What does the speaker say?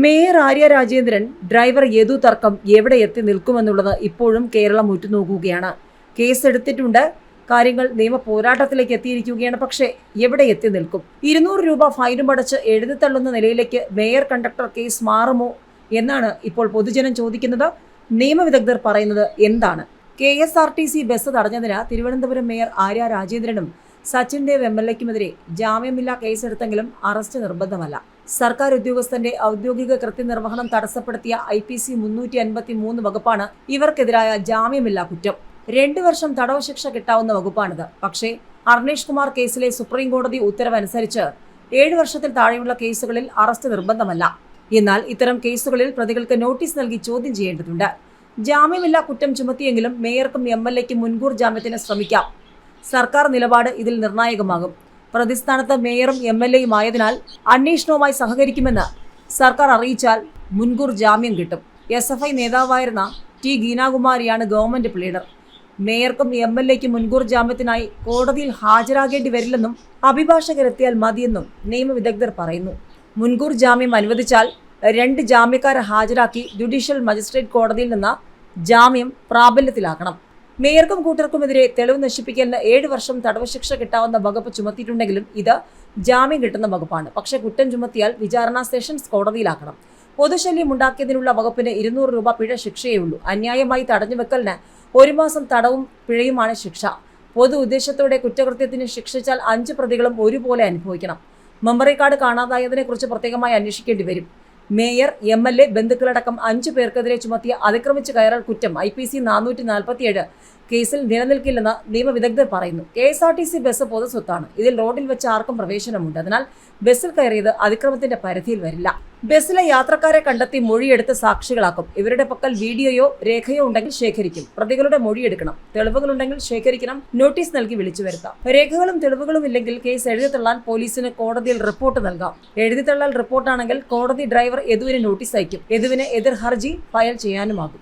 Mayor Arya Rajendran driver Yadu തർക്കം എവിടെ എത്തി നിൽക്കുമെന്നുള്ളത് ഇപ്പോഴും കേരളം ഉറ്റുനോക്കുകയാണ്. കേസെടുത്തിട്ടുണ്ട്. കാര്യങ്ങൾ നിയമ പോരാട്ടത്തിലേക്ക് എത്തിയിരിക്കുകയാണ്. പക്ഷേ എവിടെ എത്തി നിൽക്കും? ഇരുന്നൂറ് രൂപ ഫൈനും അടച്ച് എഴുതിത്തള്ളുന്ന നിലയിലേക്ക് മേയർ കണ്ടക്ടർ കേസ് മാറുമോ എന്നാണ് ഇപ്പോൾ പൊതുജനം ചോദിക്കുന്നത്. നിയമവിദഗ്ധർ പറയുന്നത് എന്താണ്? K S R T C bus തടഞ്ഞതിന് Thiruvananthapuram mayor Arya രാജേന്ദ്രനും സച്ചിൻ ദേവ് എം എൽ എക്കുമെതിരെ ജാമ്യമില്ലാ കേസെടുത്തെങ്കിലും അറസ്റ്റ് നിർബന്ധമല്ല. സർക്കാർ ഉദ്യോഗസ്ഥന്റെ ഔദ്യോഗിക കൃത്യനിർവഹണം തടസ്സപ്പെടുത്തിയ ഐ പി സി മുന്നൂറ്റി അൻപത്തി മൂന്ന് വകുപ്പാണ് ഇവർക്കെതിരായ ജാമ്യമില്ലാ കുറ്റം. രണ്ടു വർഷം തടവ് ശിക്ഷ കിട്ടാവുന്ന വകുപ്പാണിത്. പക്ഷേ അർണേഷ് കുമാർ കേസിലെ സുപ്രീം കോടതി ഉത്തരവനുസരിച്ച് ഏഴു വർഷത്തിൽ താഴെയുള്ള കേസുകളിൽ അറസ്റ്റ് നിർബന്ധമല്ല. എന്നാൽ ഇത്തരം കേസുകളിൽ പ്രതികൾക്ക് നോട്ടീസ് നൽകി ചോദ്യം ചെയ്യേണ്ടതുണ്ട്. ജാമ്യമില്ലാ കുറ്റം ചുമത്തിയെങ്കിലും മേയർക്കും എം എൽ എക്കും മുൻകൂർ ജാമ്യത്തിന് ശ്രമിക്കാം. സർക്കാർ നിലപാട് ഇതിൽ നിർണായകമാകും. പ്രതിസ്ഥാനത്ത് മേയറും എം എൽ എയും ആയതിനാൽ അന്വേഷണവുമായി സഹകരിക്കുമെന്ന് സർക്കാർ അറിയിച്ചാൽ മുൻകൂർ ജാമ്യം കിട്ടും. എസ് എഫ് ഐ നേതാവായിരുന്ന ടി ഗീനാകുമാരിയാണ് ഗവൺമെന്റ് പ്ലീഡർ. മേയർക്കും എം എൽ എക്കും മുൻകൂർ ജാമ്യത്തിനായി കോടതിയിൽ ഹാജരാകേണ്ടി വരില്ലെന്നും അഭിഭാഷകരെത്തിയാൽ മതിയെന്നും നിയമവിദഗ്ധർ പറയുന്നു. മുൻകൂർ ജാമ്യം അനുവദിച്ചാൽ രണ്ട് ജാമ്യക്കാരെ ഹാജരാക്കി ജുഡീഷ്യൽ മജിസ്ട്രേറ്റ് കോടതിയിൽ നിന്ന് ജാമ്യം പ്രാബല്യത്തിലാക്കണം. മേയർക്കും കൂട്ടർക്കുമെതിരെ തെളിവ് നശിപ്പിക്കലിന് ഏഴ് വർഷം തടവ് ശിക്ഷ കിട്ടാവുന്ന വകുപ്പ് ചുമത്തിയിട്ടുണ്ടെങ്കിലും ഇത് ജാമ്യം കിട്ടുന്ന വകുപ്പാണ്. പക്ഷേ കുറ്റം ചുമത്തിയാൽ വിചാരണ സെഷൻസ് കോടതിയിലാക്കണം. പൊതുശല്യം ഉണ്ടാക്കിയതിനുള്ള വകുപ്പിന് ഇരുന്നൂറ് രൂപ പിഴ ശിക്ഷയേ ഉള്ളൂ. അന്യായമായി തടഞ്ഞു വെക്കലിന് ഒരു മാസം തടവും പിഴയുമാണ് ശിക്ഷ. പൊതു ഉദ്ദേശത്തോടെ കുറ്റകൃത്യത്തിന് ശിക്ഷിച്ചാൽ അഞ്ച് പ്രതികളും ഒരുപോലെ അനുഭവിക്കണം. മെമ്മറി കാർഡ് കാണാതായതിനെക്കുറിച്ച് പ്രത്യേകമായി അന്വേഷിക്കേണ്ടി വരും. മേയർ എം എൽ എ ബന്ധുക്കളടക്കം അഞ്ചു പേർക്കെതിരെ ചുമത്തിയ അതിക്രമിച്ചു കയറൽ കുറ്റം ഐ പി സി നാനൂറ്റി നാൽപ്പത്തിയേഴ് കേസിൽ നിലനിൽക്കില്ലെന്ന് നിയമവിദഗ്ധർ പറയുന്നു. K S R T C bus പൊതുസ്വത്താണ് ഇതിൽ റോഡിൽ വെച്ച് ആർക്കും പ്രവേശനമുണ്ട്. അതിനാൽ ബസ്സിൽ കയറിയത് അതിക്രമത്തിന്റെ പരിധിയിൽ വരില്ല. ബസ്സിലെ യാത്രക്കാരെ കണ്ടെത്തി മൊഴിയെടുത്ത് സാക്ഷികളാക്കും. ഇവരുടെ പക്കൽ വീഡിയോയോ രേഖയോ ഉണ്ടെങ്കിൽ ശേഖരിക്കും. പ്രതികളുടെ മൊഴിയെടുക്കണം. തെളിവുകളുണ്ടെങ്കിൽ ശേഖരിക്കണം. നോട്ടീസ് നൽകി വിളിച്ചു വരുത്താം. രേഖകളും തെളിവുകളും ഇല്ലെങ്കിൽ കേസ് എഴുതിത്തള്ളാൻ പോലീസിന് കോടതിയിൽ റിപ്പോർട്ട് നൽകാം. എഴുതിത്തള്ളൽ റിപ്പോർട്ടാണെങ്കിൽ കോടതി ഡ്രൈവർ യദുവിന് നോട്ടീസ് അയക്കും. യദുവിന് എതിർ ഹർജി ഫയൽ ചെയ്യാനുമാകും.